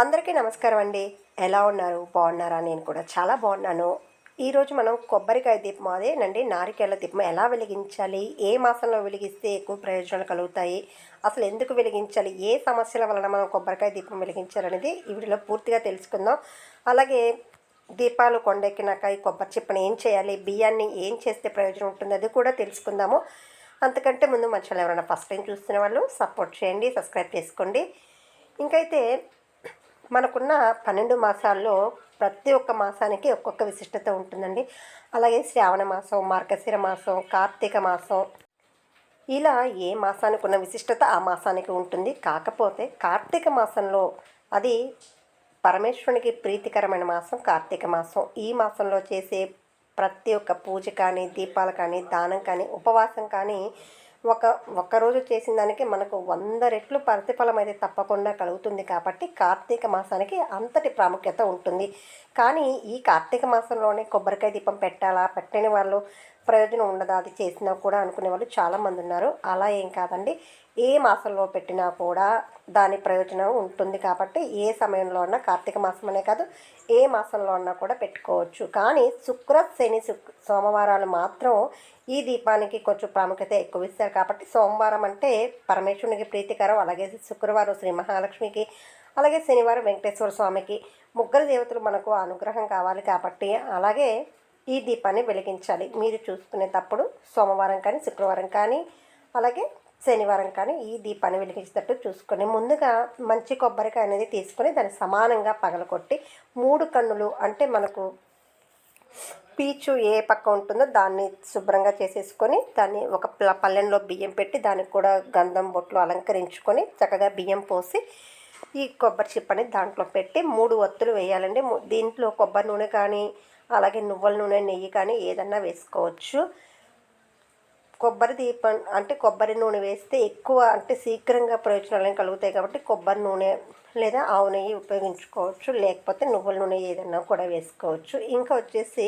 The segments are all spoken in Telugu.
అందరికీ నమస్కారం అండి. ఎలా ఉన్నారు? బాగున్నారా? నేను కూడా చాలా బాగున్నాను. ఈరోజు మనం కొబ్బరికాయ దీపం అదేనండి నారికేళ్ళ దీపం ఎలా వెలిగించాలి? ఏ మాసంలో వెలిగిస్తే ఎక్కువ ప్రయోజనాలు కలుగుతాయి? అసలు ఎందుకు వెలిగించాలి? ఏ సమస్యల వలన మనం కొబ్బరికాయ దీపం వెలిగించాలనేది ఈ వీడియోలో పూర్తిగా తెలుసుకుందాం. అలాగే దీపాలు కొండెక్కినాక ఈ కొబ్బరి చిప్పని ఏం చేయాలి? బియ్యాన్ని ఏం చేస్తే ప్రయోజనం ఉంటుంది? అది కూడా తెలుసుకుందాము. అంతకంటే ముందు మంచిగా ఎవరైనా ఫస్ట్ టైం చూస్తున్న వాళ్ళు సపోర్ట్ చేయండి సబ్స్క్రైబ్ చేసుకోండి. ఇంకైతే మనకున్న పన్నెండు మాసాల్లో ప్రతి ఒక్క మాసానికి ఒక్కొక్క విశిష్టత ఉంటుందండి. అలాగే శ్రావణ మాసం మార్గశిర మాసం కార్తీక మాసం. ఇలా ఏ మాసానికి ఉన్న విశిష్టత ఆ మాసానికి ఉంటుంది. కాకపోతే కార్తీక మాసంలో అది పరమేశ్వరునికి ప్రీతికరమైన మాసం కార్తీక మాసం. ఈ మాసంలో చేసే ప్రతి ఒక్క పూజ కానీ దీపాలు కానీ దానం కానీ ఉపవాసం కానీ ఒక ఒక్కరోజు చేసిన దానికి మనకు వంద రెట్లు ప్రతిఫలం అయితే తప్పకుండా కలుగుతుంది కాబట్టి కార్తీక మాసానికి అంతటి ప్రాముఖ్యత ఉంటుంది. కానీ ఈ కార్తీక మాసంలోనే కొబ్బరికాయ దీపం పెట్టాలా? పెట్టని వాళ్ళు ప్రయోజనం ఉండదా అది చేసినా కూడా అనుకునే వాళ్ళు చాలామంది ఉన్నారు. అలా ఏం కాదండి. ఏ మాసంలో పెట్టినా కూడా దాని ప్రయోజనం ఉంటుంది కాబట్టి ఏ సమయంలో అన్నా కార్తీక మాసం అనే కాదు ఏ మాసంలో అన్నా కూడా పెట్టుకోవచ్చు. కానీ శుక్ర శని శుక్ సోమవారాలు మాత్రం ఈ దీపానికి కొంచెం ప్రాముఖ్యత ఎక్కువ ఇస్తారు కాబట్టి సోమవారం అంటే పరమేశ్వరునికి ప్రీతికరం. అలాగే శుక్రవారం శ్రీ మహాలక్ష్మికి అలాగే శనివారం వెంకటేశ్వర స్వామికి. ముగ్గురు దేవతలు మనకు అనుగ్రహం కావాలి కాబట్టి అలాగే ఈ దీపాన్ని వెలిగించాలి. మీరు చూసుకునేటప్పుడు సోమవారం కానీ శుక్రవారం కానీ అలాగే శనివారం కానీ ఈ దీపాన్ని వెలిగించేటట్టు చూసుకొని ముందుగా మంచి కొబ్బరికాయ అనేది తీసుకొని దాన్ని సమానంగా పగలకొట్టి మూడు కన్నులు అంటే మనకు పీచు ఏ పక్క ఉంటుందో దాన్ని శుభ్రంగా చేసేసుకొని దాన్ని ఒక ప- బియ్యం పెట్టి దానికి కూడా గంధం బొట్లు అలంకరించుకొని చక్కగా బియ్యం పోసి ఈ కొబ్బరి చిప్పని దాంట్లో పెట్టి మూడు ఒత్తులు వేయాలండి. దీంట్లో కొబ్బరి నూనె కానీ అలాగే నువ్వుల నూనె నెయ్యి కానీ ఏదన్నా వేసుకోవచ్చు. కొబ్బరి దీపం అంటే కొబ్బరి నూనె వేస్తే ఎక్కువ అంటే శీఘ్రంగా ప్రయోజనాలు కలుగుతాయి కాబట్టి కొబ్బరి నూనె లేదా ఆవు నెయ్యి ఉపయోగించుకోవచ్చు. లేకపోతే నువ్వుల నూనె ఏదైనా కూడా వేసుకోవచ్చు. ఇంకా వచ్చేసి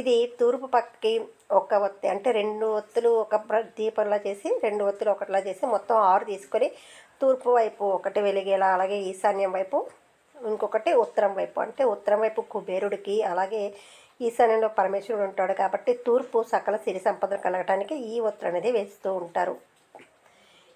ఇది తూర్పు పక్కకి ఒక ఒత్తి అంటే రెండు ఒత్తులు ఒక దీపంలా చేసి రెండు ఒత్తులు ఒకటిలా చేసి మొత్తం ఆరు తీసుకొని తూర్పు వైపు ఒకటి వెలిగేలా అలాగే ఈశాన్యం వైపు ఇంకొకటి ఉత్తరం వైపు. అంటే ఉత్తరం వైపు కుబేరుడికి అలాగే ఈశాన్యంలో పరమేశ్వరుడు ఉంటాడు కాబట్టి తూర్పు సకల సిరి సంపదలు కలగటానికి ఈ ఒత్తులు అనేది వేస్తూ ఉంటారు.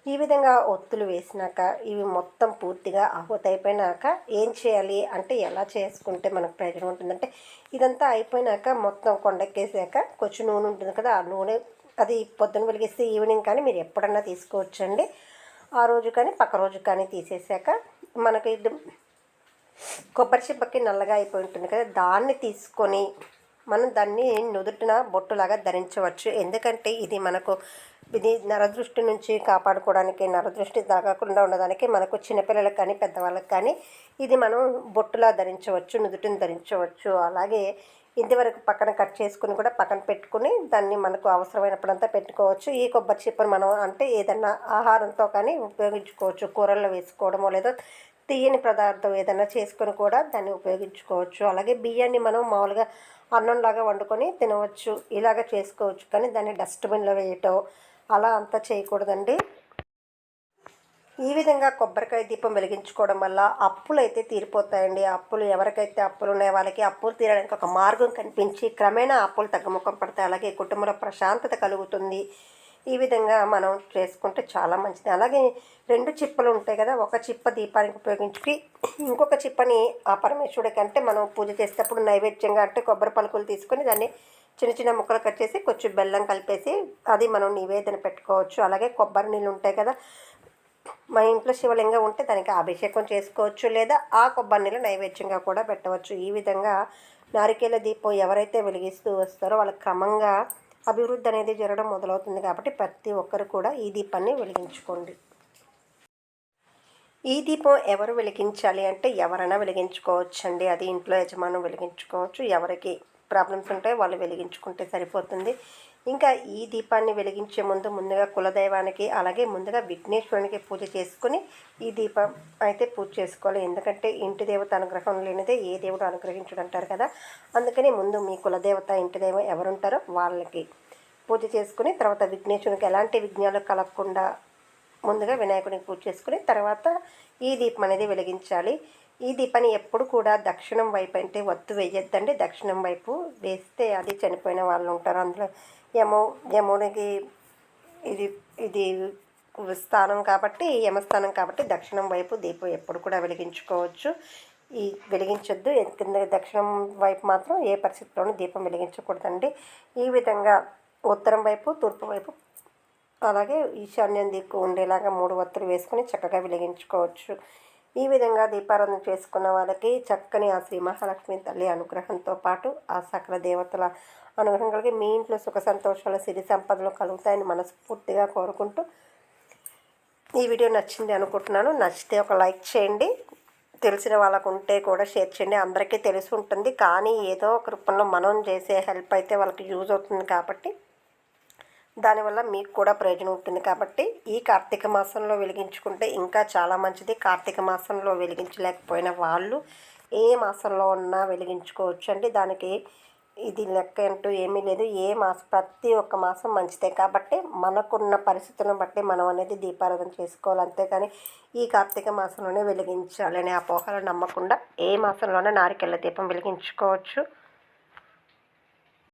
ఈ విధంగా ఒత్తులు వేసినాక ఇవి మొత్తం పూర్తిగా ఆహుతి అయిపోయినాక ఏం చేయాలి అంటే ఎలా చేసుకుంటే మనకు ప్రయోజనం ఉంటుందంటే ఇదంతా అయిపోయినాక మొత్తం కొండెక్కేసాక కొంచెం నూనె ఉంటుంది కదా ఆ నూనె అది పొద్దున వెలిగిస్తే ఈవినింగ్ కానీ మీరు ఎప్పుడన్నా తీసుకోవచ్చండి. ఆ రోజు కానీ పక్క రోజు కానీ తీసేసాక మనకి కొబ్బరి చిప్పకి నల్లగా అయిపోయి ఉంటుంది కదా దాన్ని తీసుకొని మనం దాన్ని నుదుటిన బొట్టులాగా ధరించవచ్చు. ఎందుకంటే ఇది మనకు ఇది నరదృష్టి నుంచి కాపాడుకోవడానికి నరదృష్టి తాగకుండా ఉండడానికి మనకు చిన్నపిల్లలకు కానీ పెద్దవాళ్ళకి కానీ ఇది మనం బొట్టులా ధరించవచ్చు నుదుటిని ధరించవచ్చు. అలాగే ఇంతవరకు పక్కన కట్ చేసుకుని కూడా పక్కన పెట్టుకుని దాన్ని మనకు అవసరమైనప్పుడంతా పెట్టుకోవచ్చు. ఈ కొబ్బరి చిప్పను మనం అంటే ఏదన్నా ఆహారంతో కానీ ఉపయోగించుకోవచ్చు కూరల్లో వేసుకోవడమో లేదో తీయని పదార్థం ఏదైనా చేసుకొని కూడా దాన్ని ఉపయోగించుకోవచ్చు. అలాగే బియ్యాన్ని మనం మామూలుగా అన్నంలాగా వండుకొని తినవచ్చు. ఇలాగ చేసుకోవచ్చు. కానీ దాన్ని డస్ట్బిన్లో వేయటం అలా అంతా చేయకూడదండి. ఈ విధంగా కొబ్బరికాయ దీపం వెలిగించుకోవడం వల్ల అప్పులు అయితే తీరిపోతాయండి. అప్పులు ఎవరికైతే అప్పులు ఉన్నాయో వాళ్ళకి అప్పులు తీరడానికి ఒక మార్గం కనిపించి క్రమేణా అప్పులు తగ్గుముఖం పడతాయి. అలాగే కుటుంబంలో ప్రశాంతత కలుగుతుంది. ఈ విధంగా మనం చేసుకుంటే చాలా మంచిది. అలాగే రెండు చిప్పలు ఉంటాయి కదా ఒక చిప్ప దీపానికి ఉపయోగించి ఇంకొక చిప్పని ఆ పరమేశ్వరుడికి అంటే మనం పూజ చేసేటప్పుడు నైవేద్యంగా అంటే కొబ్బరి పలుకులు తీసుకొని దాన్ని చిన్న చిన్న ముక్కలు కట్ చేసి కొంచెం బెల్లం కలిపేసి అది మనం నివేదన పెట్టుకోవచ్చు. అలాగే కొబ్బరి నీళ్ళు ఉంటాయి కదా మన ఇంట్లో శివలింగం ఉంటే దానికి అభిషేకం చేసుకోవచ్చు లేదా ఆ కొబ్బరి నీళ్ళు నైవేద్యంగా కూడా పెట్టవచ్చు. ఈ విధంగా నారికేల దీపం ఎవరైతే వెలిగిస్తూ వస్తారో వాళ్ళ క్రమంగా అభివృద్ధి అనేది జరగడం మొదలవుతుంది కాబట్టి ప్రతి ఒక్కరు కూడా ఈ దీపాన్ని వెలిగించుకోండి. ఈ దీపం ఎవరు వెలిగించాలి అంటే ఎవరైనా వెలిగించుకోవచ్చండి. అది ఇంట్లో యజమానం వెలిగించుకోవచ్చు. ఎవరికి ప్రాబ్లమ్స్ ఉంటాయో వాళ్ళు వెలిగించుకుంటే సరిపోతుంది. ఇంకా ఈ దీపాన్ని వెలిగించే ముందు ముందుగా కులదైవానికి అలాగే ముందుగా విఘ్నేశ్వరునికి పూజ చేసుకుని ఈ దీపం అయితే పూజ చేసుకోవాలి. ఎందుకంటే ఇంటి దేవత అనుగ్రహం లేనిదే ఏ దేవుడు అనుగ్రహించడు అంటారు కదా. అందుకని ముందు మీ కులదేవత ఇంటి దేవం ఎవరుంటారో వాళ్ళకి పూజ చేసుకుని తర్వాత విఘ్నేశ్వరునికి ఎలాంటి విఘ్నాలు కలగకుండా ముందుగా వినాయకుడిని పూజ చేసుకుని తర్వాత ఈ దీపం అనేది వెలిగించాలి. ఈ దీపాన్ని ఎప్పుడు కూడా దక్షిణం వైపు అంటే ఒత్తు వేయొద్దండి దక్షిణం వైపు వేస్తే అది చనిపోయిన వాళ్ళు ఉంటారు. అందులో యము యమునికి ఇది ఇది స్థానం కాబట్టి యమస్థానం కాబట్టి దక్షిణం వైపు దీపం ఎప్పుడు కూడా వెలిగించుకోవచ్చు. ఈ వెలిగించొద్దు. కింద దక్షిణం వైపు మాత్రం ఏ పరిస్థితిలోనూ దీపం వెలిగించకూడదండి. ఈ విధంగా ఉత్తరం వైపు తూర్పు వైపు అలాగే ఈశాన్యం దిక్కు ఉండేలాగా మూడు వత్తులు వేసుకొని చక్కగా వెలిగించుకోవచ్చు. ఈ విధంగా దీపారాధన చేసుకున్న వాళ్ళకి చక్కని ఆ శ్రీ మహాలక్ష్మి తల్లి అనుగ్రహంతో పాటు ఆ సకల దేవతల అనుగ్రహం కలిగి మీ ఇంట్లో సుఖ సంతోషాలు సిరి సంపదలు కలుగుతాయని మనస్ఫూర్తిగా కోరుకుంటూ ఈ వీడియో నచ్చింది అనుకుంటున్నాను. నచ్చితే ఒక లైక్ చేయండి. తెలిసిన వాళ్ళకు ఉంటే కూడా షేర్ చేయండి. అందరికీ తెలిసి ఉంటుంది. కానీ ఏదో ఒక రూపంలో మనం చేసే హెల్ప్ అయితే వాళ్ళకి యూజ్ అవుతుంది కాబట్టి దానివల్ల మీకు కూడా ప్రయోజనం ఉంటుంది. కాబట్టి ఈ కార్తీక మాసంలో వెలిగించుకుంటే ఇంకా చాలా మంచిది. కార్తీక మాసంలో వెలిగించలేకపోయిన వాళ్ళు ఏ మాసంలో ఉన్నా వెలిగించుకోవచ్చు అండి దానికి ఇది లెక్క అంటూ ఏమీ లేదు. ఏ మాసం ప్రతి ఒక్క మాసం మంచిదే. కాబట్టి మనకున్న పరిస్థితులను బట్టి మనం అనేది దీపారాధన చేసుకోవాలి. అంతేకాని ఈ కార్తీక మాసంలోనే వెలిగించాలి అనే అపోహలు నమ్మకుండా ఏ మాసంలోనే నారికెళ్ళ దీపం వెలిగించుకోవచ్చు.